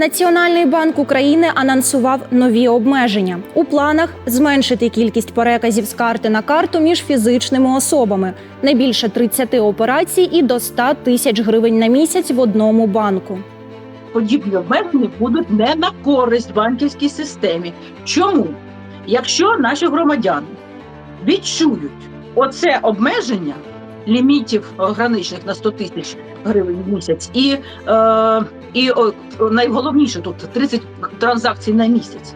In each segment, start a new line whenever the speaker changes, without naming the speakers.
Національний банк України анонсував нові обмеження у планах зменшити кількість переказів з карти на карту між фізичними особами не більше 30 операцій і до 100 тисяч гривень на місяць в одному банку.
подібні обмеження будуть не на користь банківській системі. Чому? Якщо наші громадяни відчують оце обмеження лімітів граничних на 100 тисяч гривень в місяць, і, е, і о, найголовніше тут 30 транзакцій на місяць,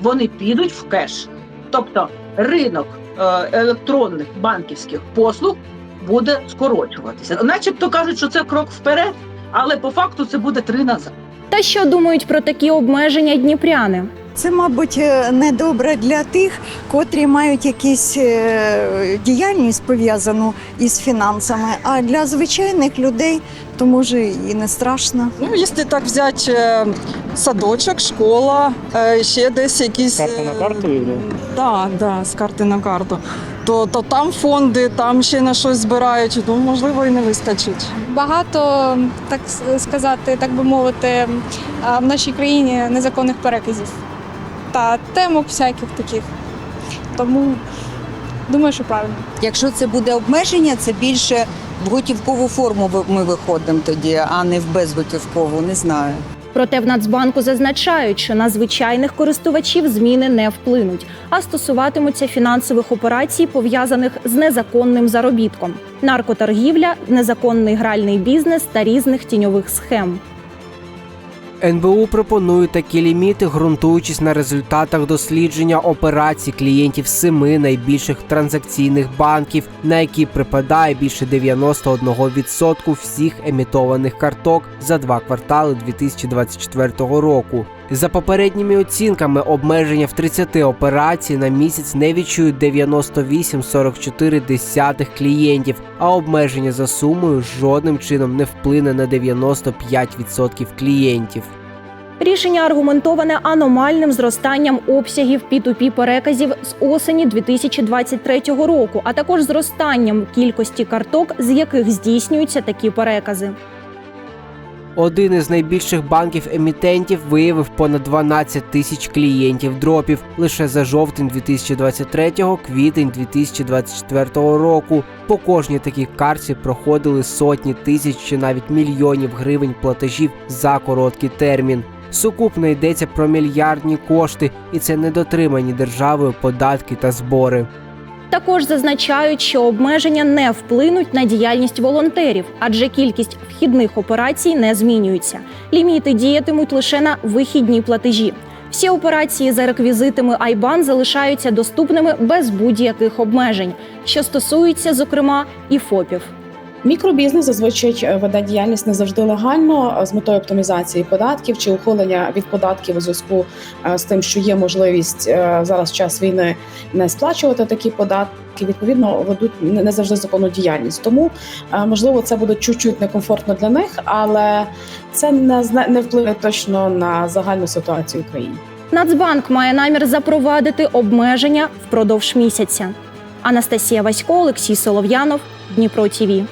вони підуть в кеш. Тобто ринок е, електронних банківських послуг буде скорочуватися. Начебто кажуть, що це крок вперед, але по факту це буде три назад.
Та що думають про такі обмеження дніпряни?
Це, мабуть, е, недобре для тих, котрі мають якусь е, діяльність пов'язану із фінансами. А для звичайних людей то може і не страшно.
Ну, якщо так взяти е, садочок, школа, ще десь якісь.
Карта на карту?
Так, да, з карти на карту. То, то там фонди, там ще на щось збирають, ну можливо і не вистачить.
багато, так сказати, так би мовити, в нашій країні незаконних переказів та темок всяких таких. Тому думаю, що правильно.
Якщо це буде обмеження, це більше в готівкову форму ми виходимо тоді, а не в безготівкову. Не знаю.
Проте в Нацбанку зазначають, що на звичайних користувачів зміни не вплинуть, а стосуватимуться фінансових операцій, пов'язаних з незаконним заробітком, наркоторгівля, незаконний гральний бізнес та різних тіньових схем.
НБУ пропонує такі ліміти, ґрунтуючись на результатах дослідження операцій клієнтів семи найбільших транзакційних банків, на які припадає більше 91% всіх емітованих карток за два квартали 2024 року. За попередніми оцінками, обмеження в 30 операцій на місяць не відчують 98,44 клієнтів, а обмеження за сумою жодним чином не вплине на 95% клієнтів.
Рішення аргументоване аномальним зростанням обсягів P2P переказів з осені 2023 року, а також зростанням кількості карток, з яких здійснюються такі перекази.
Один із найбільших банків-емітентів виявив понад 12 тисяч клієнтів дропів лише за жовтень 2023 квітень 2024 року. По кожній такій карті проходили сотні тисяч чи навіть мільйонів гривень платежів за короткий термін. Сукупно йдеться про мільярдні кошти, і це недотримані державою податки та збори.
Також зазначають, що обмеження не вплинуть на діяльність волонтерів, адже кількість вхідних операцій не змінюється. Ліміти діятимуть лише на вихідні платежі. Всі операції за реквізитами Айбан залишаються доступними без будь-яких обмежень, що стосується, зокрема, і ФОПів.
Мікробізнес зазвичай е, веде діяльність не завжди легально з метою оптимізації податків чи ухилення від податків у зв'язку е, з тим, що є можливість е, зараз в час війни не сплачувати такі податки. Відповідно, ведуть не завжди законну діяльність. Тому е, можливо це буде чуть-чуть некомфортно для них, але це не не впливе точно на загальну ситуацію в країні.
Нацбанк має намір запровадити обмеження впродовж місяця. Анастасія Васько, Олексій Солов'янов, Дніпро ТІВІ.